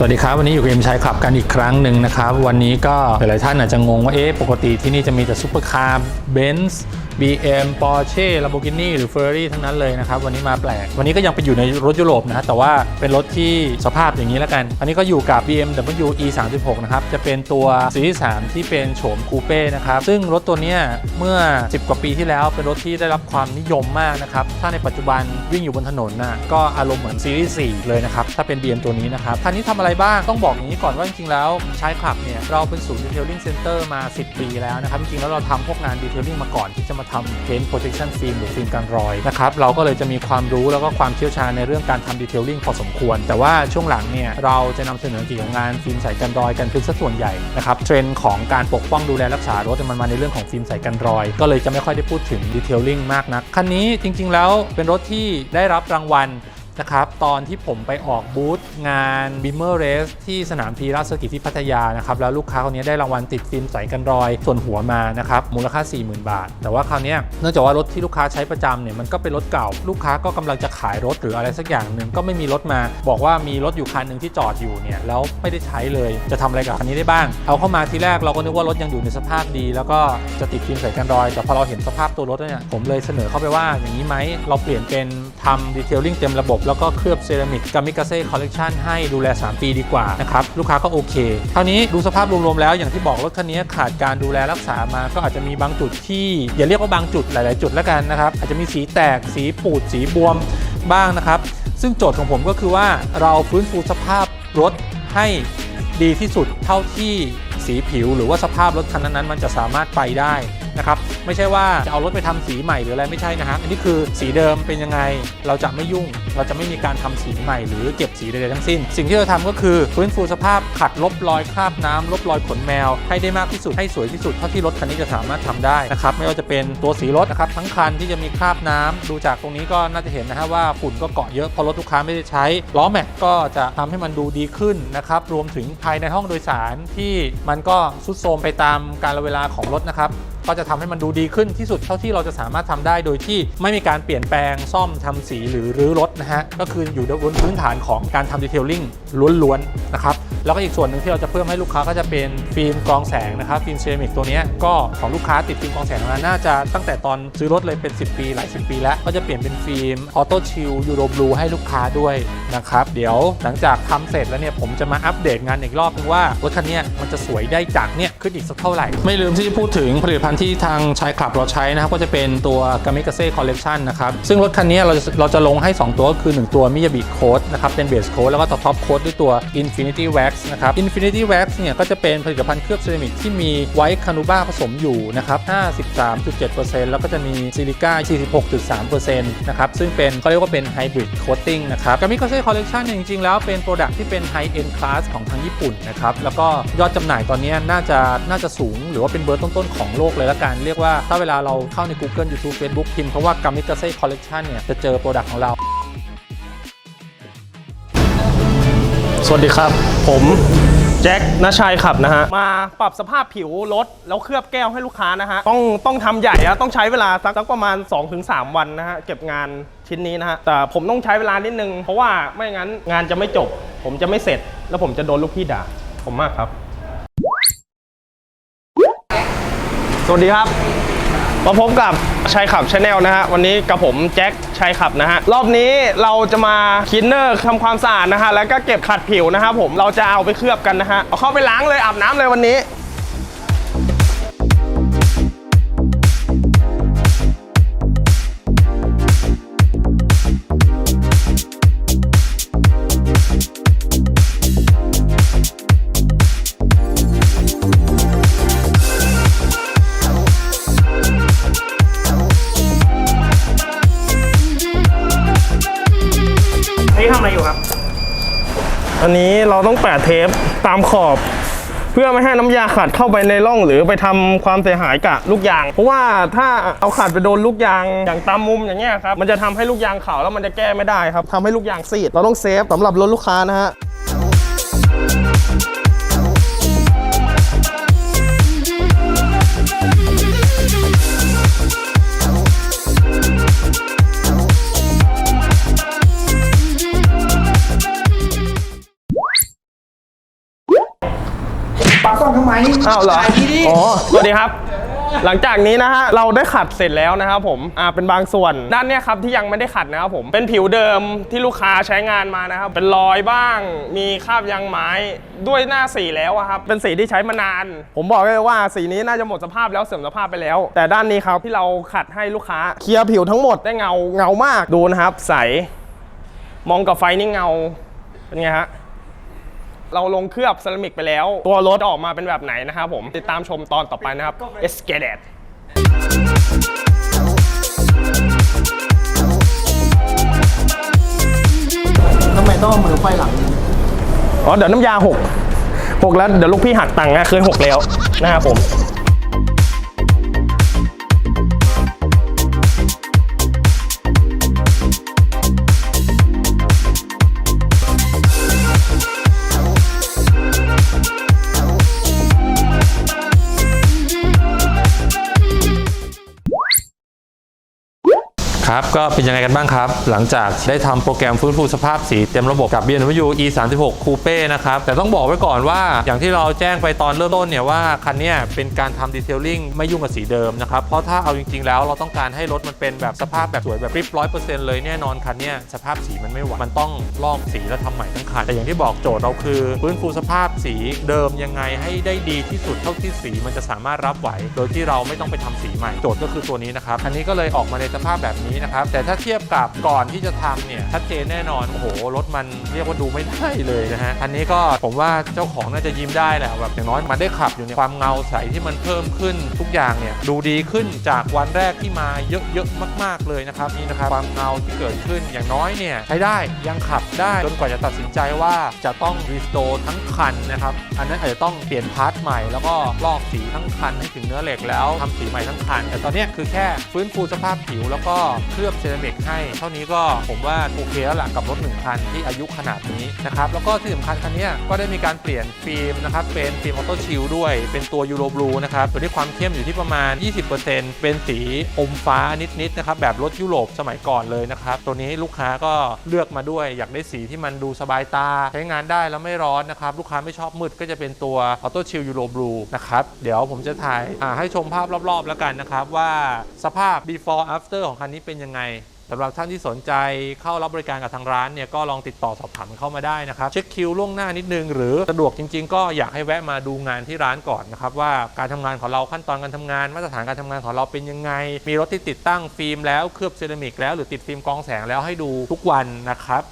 สวัสดีครับ วันนี้อยู่กับเอ็มชัยขับกันอีกครั้งหนึ่งนะครับ วันนี้ก็หลายๆท่านอาจจะงงว่าเอ๊ะปกติที่นี่จะมีแต่ซูเปอร์คาร์เบนซ์ BM Porsche Lamborghini หรือ Ferrari ทั้งนั้นเลยนะครับ วันนี้มาแปลก วันนี้ก็ยังไปอยู่ในรถยุโรปนะฮะแต่ว่าเป็นรถที่สภาพอย่างนี้แล้วกัน อันนี้ก็อยู่กับ BMW E 3 6 นะครับ จะเป็นตัวซีรีส์3ที่เป็นโฉมคูเป้นะครับ ซึ่งรถตัวนี้เมื่อ 10 กว่าปีที่แล้วเป็นรถที่ได้รับความนิยมมากนะครับ ถ้าในปัจจุบันวิ่งอยู่บนถนนน่ะก็อารมณ์เหมือนซีรีส์4เลยนะครับ ถ้าเป็น BM ตัวนี้นะครับคันนี้ทำอะไรบ้างต้องบอกอย่างนี้ก่อนว่าจริงๆแล้วใช้ขับเนี่ยเราเป็นศูนย์ Detailing Center มา 10 ปีแล้วนะครับจริงๆแล้วเราทำพวกงาน Detailing มาก่อนที่จะมาทำ Paint Protection Film หรือฟิล์มกันรอยนะครับเราก็เลยจะมีความรู้แล้วก็ความเชี่ยวชาญในเรื่องการทำ Detailing พอสมควร แต่ว่าช่วงหลังเนี่ยเราจะนำเสนอเกี่ยวกับงานฟิล์มใสกันรอยกันเป็นสัดส่วนใหญ่นะครับเทรนด์ของการปกป้องดูแลรักษารถมันมาในเรื่องของฟิล์มใสกันรอย ก็เลยจะไม่ค่อยได้พูดถึง Detailing มากนักคันนี้จริง ๆ แล้วเป็นรถที่ได้รับรางวัล นะครับตอนที่ผมไปออกบูธงาน b i m m e r Race ที่สนามพีราชกิจที่พัทยานะครับแล้วลูกค้าคนนี้ได้รางวัลติดฟิล์มใสกันรอย ส่วนหัวมานะครับมูลค่า 40,000 บาท แต่ว่าคราวนี้เนื่องจากว่ารถที่ลูกค้าใช้ประจำเนี่ยมันก็เป็นรถเก่า ลูกค้าก็กำลังจะขายรถหรืออะไรสักอย่างหนึ่งก็ไม่มีรถมา บอกว่ามีรถอยู่คันหนึ่งที่จอดอยู่เนี่ยแล้วไม่ได้ใช้เลยจะทำอะไรกับคันนี้ได้บ้าง เอาเข้ามาทีแรกเราก็นึกว่ารถยังอยู่ในสภาพดี แล้วก็จะติดฟิล์มใสกันรอย แต่พอเราเห็นสภาพตัวรถเนี่ยผมเลยเสนอเข้าไปว่าอย่างนี้ไหมเราเปลี่ยนเป็นทำดีเทลลิ่งเต็มระบบแล้วก็เคลือบเซรามิกกามิกาเซ่คอลเลกชันให้ดูแล 3 ปีดีกว่านะครับ ลูกค้าก็โอเคคราวนี้ดูสภาพรวมๆแล้วอย่างที่บอกรถคันนี้ขาดการดูแลรักษามาก็อาจจะมีบางจุดที่ อย่าเรียกว่าบางจุดหลาย ๆ จุดแล้วกันนะครับ อาจจะมีสีแตกสีปูดสีบวมบ้างนะครับ ซึ่งโจทย์ของผมก็คือว่าเราฟื้นฟูสภาพรถให้ดีที่สุดเท่าที่สีผิว หรือว่าสภาพรถคันนั้นๆมันจะสามารถไปได้ นะครับไม่ใช่ว่าจะเอารถไปทำสีใหม่หรืออะไรไม่ใช่นะฮะอันนี้คือสีเดิมเป็นยังไงเราจะไม่ยุ่ง เราจะไม่มีการทำสีใหม่หรือเก็บสีใดๆทั้งสิ้น สิ่งที่เราทำก็คือฟื้นฟูสภาพขัดลบรอยคราบน้ำลบรอยขนแมว ให้ได้มากที่สุดให้สวยที่สุดเท่าที่รถคันนี้จะสามารถทำได้นะครับไม่ว่าจะเป็นตัวสีรถนะครับทั้งคันที่จะมีคราบน้ำดูจากตรงนี้ก็น่าจะเห็นนะฮะว่าฝุ่นก็เกาะเยอะพราะรถลูกค้าไม่ได้ใช้ล้อแม็กก็จะทำให้มันดูดีขึ้นนะครับรวมถึงภายในห้องโดยสารที่มันก็สุดโทมไปตามกาลเวลาของรถนะครับก็จะทำให้มันดูดีขึ้นที่สุดเท่าที่เราจะสามารถทำได้โดยที่ไม่มีการเปลี่ยนแปลงซ่อมทำสีหรือรื้อรถนะฮะก็คืออยู่บนพื้นฐานของการทำดีเทลลิ่งล้วนๆนะครับ แล้วก็อีกส่วนหนึ่งที่เราจะเพิ่มให้ลูกค้าก็จะเป็นฟิล์มกรองแสงนะครับฟิล์มเซรามิกตัวนี้ก็ของลูกค้าติดฟิล์มกรองแสงมาน่าจะตั้งแต่ตอนซื้อรถเลยเป็น 10 ปี หลาย 10 ปีแล้วก็จะเปลี่ยนเป็นฟิล์มออโต้ชิลยูโรบลูให้ลูกค้าด้วยนะครับเดี๋ยวหลังจากทำเสร็จแล้วเนี่ยผมจะมาอัปเดตงานอีกรอบนึงว่ารถคันนี้มันจะสวยได้จากเนี่ยขึ้นอีกสักเท่าไหร่ ไม่ลืมที่จะพูดถึงผลิตภัณฑ์ที่ทางชายคลับเราใช้นะครับก็จะเป็นตัว g a m i k a z e Collection นะครับซึ่งรถคันนี้เราจะเราจะลงให้ 2 ตัวก็คือ 1 ตัว Miyabi Coat นะครับเป็น Base Coat แล้วก็ท็อปโค้ดด้วยตัว Infinity Wax นะครับ Infinity Wax เนี่ยก็จะเป็นผลิตภัณฑ์เคลือบเซรามิกที่มีไวท์คานูบ้าผสมอยู่นะครับ53.7%แล้วก็จะมีซิลิก้า46.3%นะครับซึ่งเป็นเขาเรียกว่าเป็น Hybrid Coating นะครับ g a m i k a z e Collection เนี่ยจริงๆ แล้วเป็น Product ที่เป็น High End Class ของทางญี่ปุ่นนะครับแล้วก็ยอดจำหน่ายตอนนี้น่าจะน่าจะสูง หรือว่าเป็นเบอร์ต้นๆ ของโลกเลยละกัน เรียกว่าถ้าเวลาเราเข้าใน Google YouTube Facebook พิมพ์คำว่า g a m i k a z e Collection เนี่ยจะเจอ Product ของเรา สวัสดีครับ ผมแจ็คนาชัยขับนะฮะ มาปรับสภาพผิวรถแล้วเคลือบแก้วให้ลูกค้านะฮะ ต้องต้องทำใหญ่อะต้องใช้เวลาสักสักประมาณ 2-3 วันนะฮะ เก็บงานชิ้นนี้นะฮะ แต่ผมต้องใช้เวลานิดนึง เพราะว่าไม่งั้นงานจะไม่จบ ผมจะไม่เสร็จ แล้วผมจะโดนลูกพี่ด่า ผมมากครับ สวัสดีครับ มาพบกับชัยขับชาแนลนะฮะวันนี้กับผมแจ็คชัยขับนะฮะรอบนี้เราจะมาคินเนอร์ทำความสะอาดนะฮะแล้วก็เก็บขัดผิวนะครับผมเราจะเอาไปเคลือบกันนะฮะเอาเข้าไปล้างเลยอาบน้ำเลยวันนี้ อันนี้เราต้องแปะเทปตามขอบ เพื่อไม่ให้น้ำยาขัดเข้าไปในร่องหรือไปทำความเสียหายกับลูกยาง เพราะว่าถ้าเอาขัดไปโดนลูกยางอย่างตามมุมอย่างเงี้ยครับมันจะทำให้ลูกยางขาวแล้วมันจะแก้ไม่ได้ครับทำให้ลูกยางซีดเราต้องเซฟสำหรับรถลูกค้านะฮะ อ้าวเหรอถ่ายดีดิอ๋อสวัสดีครับ หลังจากนี้นะฮะเราได้ขัดเสร็จแล้วนะครับผมอ่าเป็นบางส่วนด้านเนี้ยครับที่ยังไม่ได้ขัดนะครับผมเป็นผิวเดิมที่ลูกค้าใช้งานมานะครับเป็นรอยบ้าง มีคราบยางไม้ด้วยหน้าสีแล้วอะครับเป็นสีที่ใช้มานาน ผมบอกเลยว่าสีนี้น่าจะหมดสภาพแล้วเสื่อมสภาพไปแล้ว แต่ด้านนี้ครับที่เราขัดให้ลูกค้าเคลียร์ผิวทั้งหมดได้เงาเงามากดูนะครับ ใสมองกับไฟนี่เงาเป็นไงฮะ เราลงเคลือบเซรามิกไปแล้ว ตัวรถออกมาเป็นแบบไหนนะครับผม ติดตามชมตอนต่อไปนะครับ e s c a d e d ทำไมต้องเอามือไขว้หลัง อ๋อ เดี๋ยวน้ำยาหกหกแล้ว เดี๋ยวลูกพี่หักตังค์นะเคยหกแล้วนะครับผม ครับ ก็เป็นยังไงกันบ้างครับ หลังจากได้ทำโปรแกรมฟื้นฟูสภาพสีเต็มระบบกับ BMW e 3 6 Coupe นะครับ แต่ต้องบอกไว้ก่อนว่าอย่างที่เราแจ้งไปตอนเริ่มต้นเนี่ยว่า คันนี้เป็นการทำดีเทลลิ่งไม่ยุ่งกับสีเดิมนะครับ เพราะถ้าเอาจริง ๆ แล้วเราต้องการให้รถมันเป็นแบบสภาพแบบสวยแบบริบร้อยเปอร์เซ็นต์เลยแน่นอนคันนี้สภาพสีมันไม่ไหวมันต้องลอกสีแล้วทำใหม่ทั้งคันแต่อย่างที่บอกโจทย์เราคือฟื้นฟูสภาพสีเดิมยังไงให้ได้ดีที่สุดเท่าที่สีมันจะสามารถรับไหว โดยที่เราไม่ต้องไปทำสีใหม่โจทย์ก็คือตัวนี้นะครับอันนี้ก็เลยออกมาในสภาพแบบนี้นะครับ แต่ถ้าเทียบกับก่อนที่จะทำเนี่ยชัดเจนแน่นอน โอ้โห รถมันเรียกว่าดูไม่ได้เลยนะฮะอันนี้ก็ผมว่าเจ้าของน่าจะยิ้มได้แหละแบบอย่างน้อยมันได้ขับอยู่เนี่ยความเงาใสที่มันเพิ่มขึ้นทุกอย่างเนี่ยดูดีขึ้นจากวันแรกที่มาเยอะๆมาก ๆเลยนะครับนี่นะครับความเงาที่เกิดขึ้นอย่างน้อยเนี่ยใช้ได้ยังขับได้จนกว่าจะตัดสินใจว่าจะต้องรีสโตร์ทั้งคันนะครับอันนั้นอาจจะต้องเปลี่ยนพาร์ทใหม่แล้วก็ลอกสีทั้งคันให้ถึงเนื้อเหล็กแล้วทำสีใหม่ทั้งคัน แต่ตอนนี้คือแค่ฟื้นฟูสภาพผิวแล้วก็เคลือบเซรามิกให้ เท่านี้ก็ผมว่าโอเคแล้วล่ะกับรถหนึ่งคันที่อายุขนาดนี้นะครับแล้วก็ที่สำคัญคันนี้ก็ได้มีการเปลี่ยนฟิล์มนะครับเป็นฟิล์มออโต้ชิลด้วย เป็นตัวยูโรบลูนะครับตัวนี้ความเข้มอยู่ที่ประมาณ 20%เป็นสีอมฟ้านิดๆนะครับแบบรถยุโรปสมัยก่อนเลยนะครับตัวนี้ลูกค้าก็เลือกมาด้วย อยากได้สีที่มันดูสบายตา ใช้งานได้แล้วไม่ร้อนนะครับลูกค้าไม่ชอบมืดก็จะเป็นตัวออโต้ชิลยูโรบลูนะครับเดี๋ยวผมจะถ่ายให้ชมภาพรอบๆ แล้วกันนะครับว่าสภาพ before after ของคันนี้ป็นยังไงสำหรับท่านที่สนใจเข้ารับบริการกับทางร้านเนี่ยก็ลองติดต่อสอบถามเข้ามาได้นะครับเช็คคิวล่วงหน้านิดนึง หรือสะดวกจริง ๆ ก็อยากให้แวะมาดูงานที่ร้านก่อนนะครับว่าการทำงานของเราขั้นตอนการทำงาน มาตรฐานการทำงานของเราเป็นยังไง มีรถที่ติดตั้งฟิล์มแล้วเคลือบเซรามิกแล้วหรือติดฟิล์มกองแสงแล้วให้ดูทุกวันนะครับ